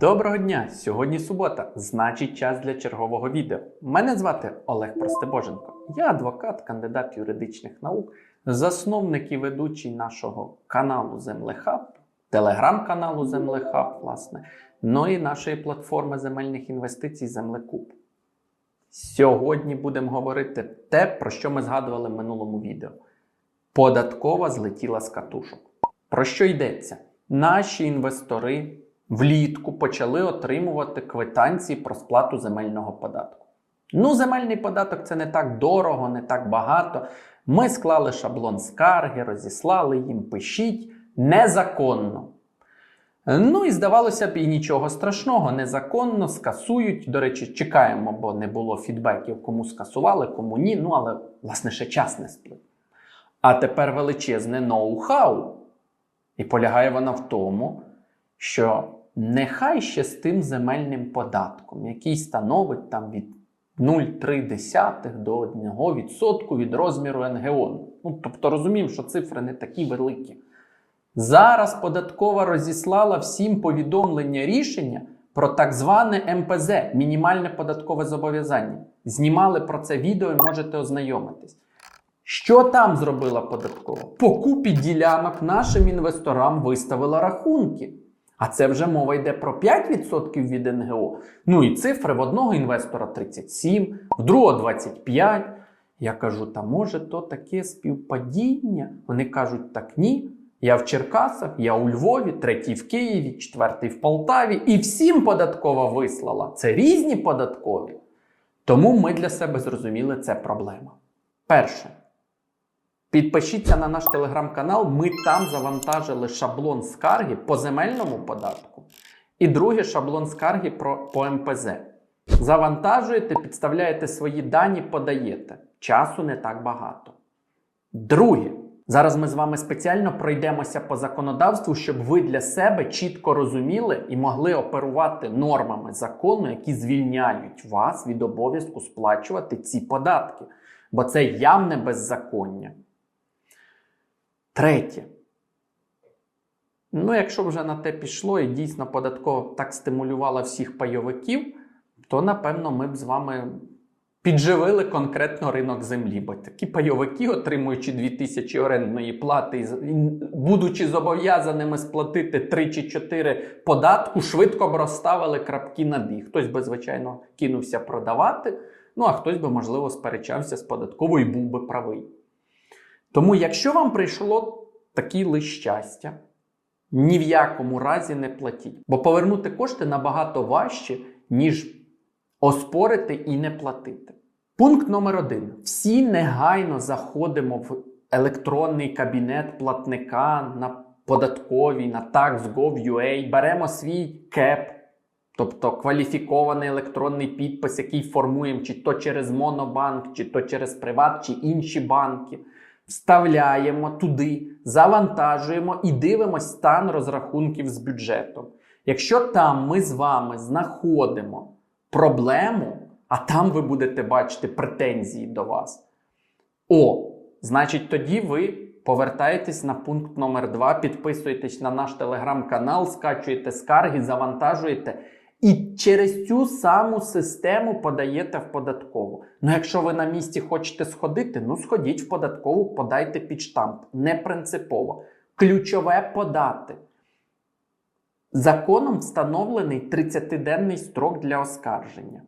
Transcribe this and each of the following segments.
Доброго дня! Сьогодні субота, значить час для чергового відео. Мене звати Олег Простебоженко. Я адвокат, кандидат юридичних наук, засновник і ведучий нашого каналу Землехаб, телеграм-каналу Землехаб, власне, ну і нашої платформи земельних інвестицій Землекуб. Сьогодні будемо говорити те, про що ми згадували в минулому відео. Податкова злетіла з катушок. Про що йдеться? Наші інвестори влітку почали отримувати квитанції про сплату земельного податку. Ну, земельний податок це не так дорого, не так багато. Ми склали шаблон скарги, розіслали їм, пишіть незаконно. Ну і здавалося б, і нічого страшного, незаконно скасують. До речі, чекаємо, бо не було фідбеків, кому скасували, кому ні. Ну, але, власне, ще час не сплив. А тепер величезне ноу-хау. І полягає вона в тому, що нехай ще з тим земельним податком, який становить там від 0,3 до 1% від розміру НГО. Ну, тобто розуміємо, що цифри не такі великі. Зараз податкова розіслала всім повідомлення рішення про так зване МПЗ мінімальне податкове зобов'язання. Знімали про це відео і можете ознайомитись. Що там зробила податкова? По купі ділянок нашим інвесторам виставила рахунки. А це вже мова йде про 5% від НГО. Ну і цифри в одного інвестора 37, в другого 25. Я кажу, та може то таке співпадіння? Вони кажуть, так ні. Я в Черкасах, я у Львові, третій в Києві, четвертий в Полтаві. І всім податкова вислала. Це різні податкові. Тому ми для себе зрозуміли, це проблема. Перше. Підпишіться на наш телеграм-канал, ми там завантажили шаблон скарги по земельному податку. І другий шаблон скарги по МПЗ. Завантажуєте, підставляєте свої дані, подаєте. Часу не так багато. Друге. Зараз ми з вами спеціально пройдемося по законодавству, щоб ви для себе чітко розуміли і могли оперувати нормами закону, які звільняють вас від обов'язку сплачувати ці податки. Бо це явне беззаконня. Третє. Ну, якщо вже на те пішло і дійсно податково так стимулювала всіх пайовиків, то напевно ми б з вами підживили конкретно ринок землі. Бо такі пайовики, отримуючи 2000 орендної плати, будучи зобов'язаними сплатити 3 чи 4 податку, швидко б розставили крапки над «і». Хтось би, звичайно, кинувся продавати, ну а хтось би, можливо, сперечався з податковою і був би правий. Тому, якщо вам прийшло такий лист щастя, ні в якому разі не платіть. Бо повернути кошти набагато важче, ніж оспорити і не платити. Пункт номер один. Всі негайно заходимо в електронний кабінет платника на податковій, на tax.gov.ua, беремо свій КЕП, тобто кваліфікований електронний підпис, який формуємо чи то через Монобанк, чи то через Приват, чи інші банки. Вставляємо туди, завантажуємо і дивимося стан розрахунків з бюджетом. Якщо там ми з вами знаходимо проблему, а там ви будете бачити претензії до вас, о, значить, тоді ви повертаєтесь на пункт номер 2 підписуєтесь на наш телеграм-канал, скачуєте скарги, завантажуєте. І через цю саму систему подаєте в податкову. Ну, якщо ви на місці хочете сходити, ну сходіть в податкову, подайте під штамп. Не принципово. Ключове подати. Законом встановлений 30-денний строк для оскарження.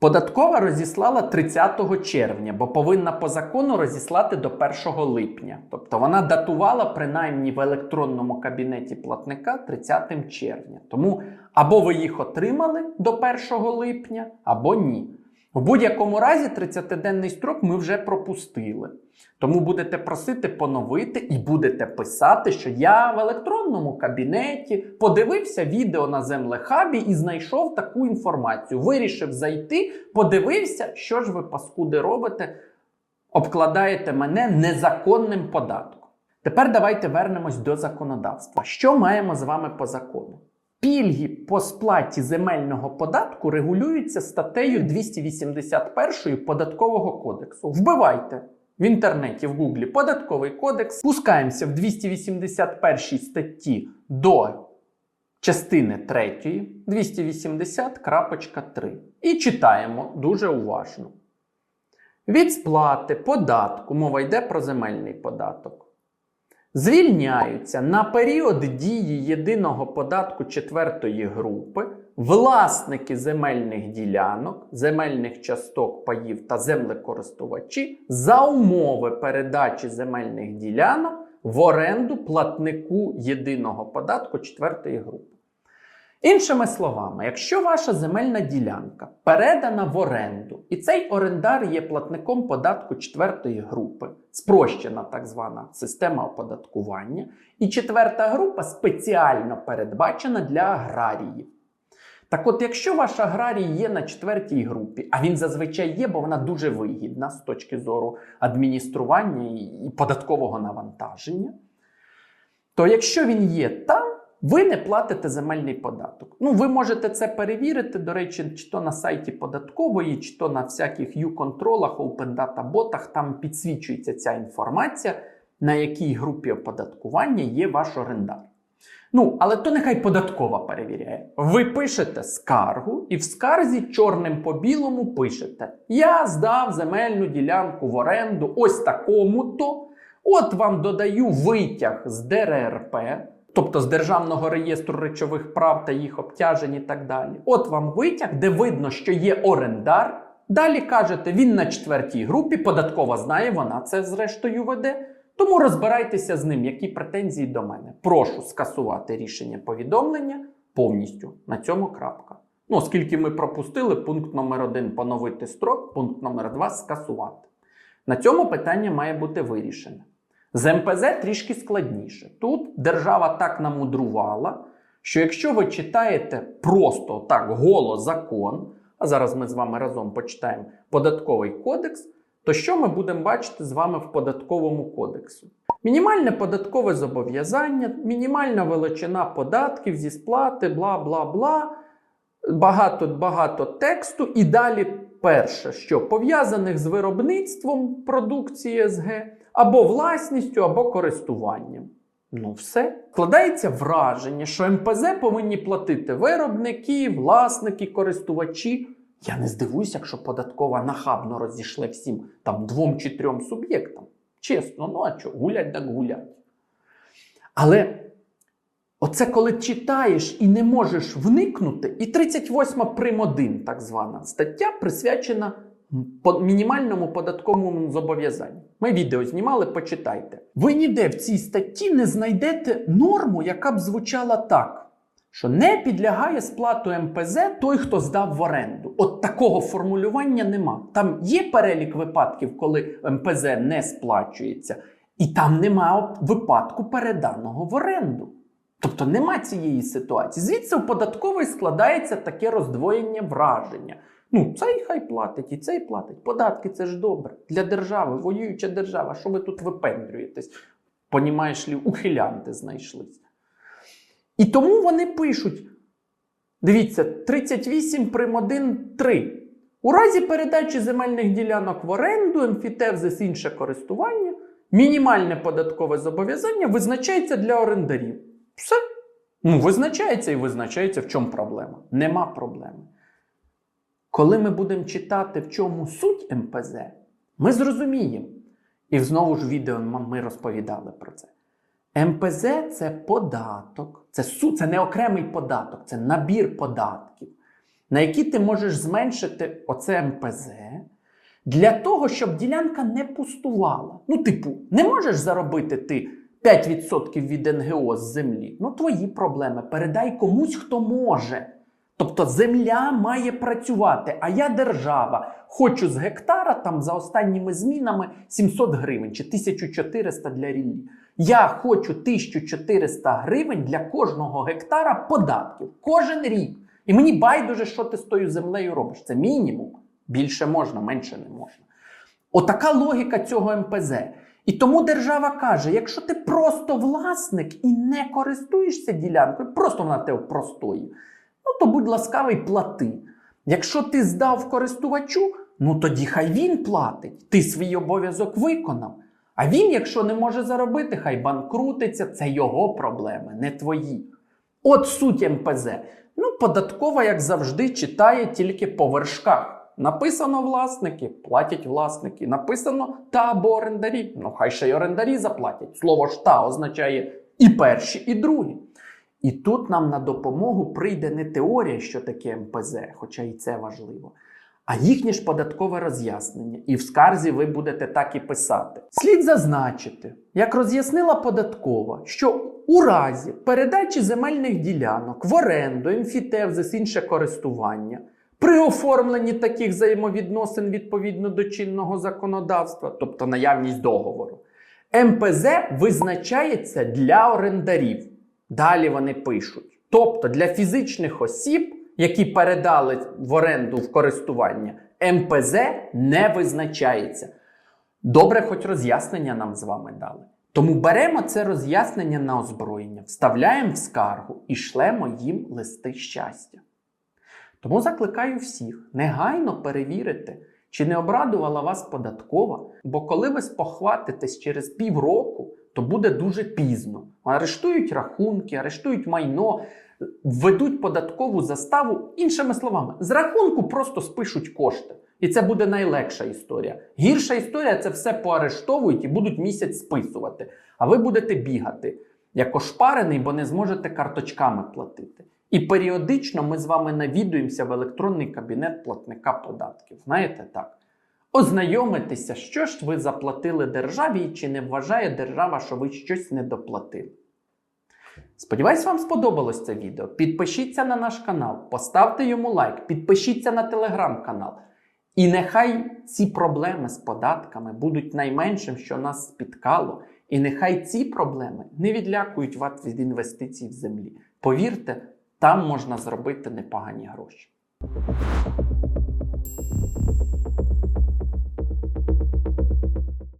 Податкова розіслала 30 червня, бо повинна по закону розіслати до 1 липня. Тобто вона датувала принаймні в електронному кабінеті платника 30 червня. Тому або ви їх отримали до 1 липня, або ні. В будь-якому разі 30-денний строк ми вже пропустили. Тому будете просити поновити і будете писати, що я в електронному кабінеті подивився відео на землехабі і знайшов таку інформацію. Вирішив зайти, подивився, що ж ви, паскуди, робите, обкладаєте мене незаконним податком. Тепер давайте вернемось до законодавства. Що маємо з вами по закону? Пільги по сплаті земельного податку регулюються статтею 281 податкового кодексу. Вбивайте в інтернеті в Гуглі. Податковий кодекс, спускаємося в 281 статті до частини 3 280.3 і читаємо дуже уважно. Від сплати податку, мова йде про земельний податок, звільняються на період дії єдиного податку четвертої групи власники земельних ділянок, земельних часток, паїв та землекористувачі за умови передачі земельних ділянок в оренду платнику єдиного податку четвертої групи. Іншими словами, якщо ваша земельна ділянка передана в оренду, і цей орендар є платником податку четвертої групи, спрощена так звана система оподаткування, і четверта група спеціально передбачена для аграріїв. Так от, якщо ваш аграрій є на четвертій групі, а він зазвичай є, бо вона дуже вигідна з точки зору адміністрування і- податкового навантаження, то якщо він є там, ви не платите земельний податок. Ну, ви можете це перевірити, до речі, чи то на сайті податкової, чи то на всяких U-контролах, Open Data ботах, там підсвічується ця інформація, на якій групі оподаткування є ваш орендар. Ну, але то нехай податкова перевіряє. Ви пишете скаргу, і в скарзі чорним по білому пишете: Я здав земельну ділянку в оренду ось такому-то. От вам додаю витяг з ДРРП, тобто з Державного реєстру речових прав та їх обтяжень і так далі. От вам витяг, де видно, що є орендар. Далі кажете, він на четвертій групі, податкова знає, вона це зрештою веде. Тому розбирайтеся з ним, які претензії до мене. Прошу скасувати рішення повідомлення повністю. На цьому крапка. Ну, оскільки ми пропустили пункт номер один поновити строк, пункт номер два скасувати. На цьому питання має бути вирішене. З МПЗ трішки складніше. Тут держава так намудрувала, що якщо ви читаєте просто так голо закон, а зараз ми з вами разом почитаємо податковий кодекс, то що ми будемо бачити з вами в податковому кодексі? Мінімальне податкове зобов'язання, мінімальна величина податків зі сплати, бла бла бла. Багато багато тексту. І далі перше, що пов'язаних з виробництвом продукції СГ, або власністю, або користуванням. Ну, все. Складається враження, що МПЗ повинні платити виробники, власники, користувачі. Я не здивуюся, якщо податкова нахабно розійшли всім там двом чи трьом суб'єктам. Чесно, ну а що, гулять так гулять. Але оце коли читаєш і не можеш вникнути, і 38 прим. 1, так звана стаття присвячена по- мінімальному податковому зобов'язанню. Ми відео знімали, почитайте. Ви ніде в цій статті не знайдете норму, яка б звучала так. Що не підлягає сплату МПЗ той, хто здав в оренду. От такого формулювання нема. Там є перелік випадків, коли МПЗ не сплачується, і там нема випадку переданого в оренду. Тобто нема цієї ситуації. Звідси у податкової складається таке роздвоєння враження. Ну, цей хай платить, і цей платить. Податки це ж добре. Для держави, воююча держава. Що ви тут випендрюєтесь? Понімаєш лі, ухилянти знайшлись. І тому вони пишуть: дивіться, 38 прим. 1, 3. У разі передачі земельних ділянок в оренду, емфітевзис інше користування, мінімальне податкове зобов'язання визначається для орендарів. Все. Ну, визначається і визначається, в чому проблема. Нема проблеми. Коли ми будемо читати, в чому суть МПЗ, ми зрозуміємо. І знову ж відео ми розповідали про це. МПЗ це податок, це, це не окремий податок, це набір податків, на які ти можеш зменшити оце МПЗ для того, щоб ділянка не пустувала. Ну, типу, не можеш заробити ти 5% від НГО з землі. Ну, твої проблеми. Передай комусь, хто може. Тобто земля має працювати, а я держава хочу з гектара там за останніми змінами 700 гривень чи 1400 для ріллі. Я хочу 1400 гривень для кожного гектара податків кожен рік. І мені байдуже, що ти з тою землею робиш. Це мінімум. Більше можна, менше не можна. Отака логіка цього МПЗ. І тому держава каже: якщо ти просто власник і не користуєшся ділянкою, просто вона тебе простої, ну то будь ласкавий, плати. Якщо ти здав користувачу, ну тоді хай він платить. Ти свій обов'язок виконав. А він, якщо не може заробити, хай банкрутиться, це його проблеми, не твої. От суть МПЗ. Ну, податкова, як завжди, читає тільки по вершках. Написано власники, платять власники. Написано та або орендарі. Ну, хай ще й орендарі заплатять. Слово ж та означає і перші, і другі. І тут нам на допомогу прийде не теорія, що таке МПЗ, хоча і це важливо, а їхнє ж податкове роз'яснення. І в скарзі ви будете так і писати. Слід зазначити, як роз'яснила податкова, що у разі передачі земельних ділянок в оренду, емфітевзис, інше користування. При оформленні таких взаємовідносин відповідно до чинного законодавства, тобто наявність договору, МПЗ визначається для орендарів. Далі вони пишуть. Тобто для фізичних осіб, які передали в оренду в користування, МПЗ не визначається. Добре, хоч роз'яснення нам з вами дали. Тому беремо це роз'яснення на озброєння, вставляємо в скаргу і шлемо їм листи щастя. Тому закликаю всіх негайно перевірити, чи не обрадувала вас податкова, бо коли ви спохватитесь через півроку, то буде дуже пізно. Арештують рахунки, арештують майно, введуть податкову заставу. Іншими словами, з рахунку просто спишуть кошти. І це буде найлегша історія. Гірша історія це все поарештовують і будуть місяць списувати. А ви будете бігати як ошпарений, бо не зможете карточками платити. І періодично ми з вами навідуємося в електронний кабінет платника податків. Знаєте так? Ознайомитися, що ж ви заплатили державі і чи не вважає держава, що ви щось не доплатили. Сподіваюсь, вам сподобалось це відео. Підпишіться на наш канал, поставте йому лайк, підпишіться на телеграм-канал. І нехай ці проблеми з податками будуть найменшим, що нас спіткало. І нехай ці проблеми не відлякують вас від інвестицій в землі. Повірте, там можна зробити непогані гроші.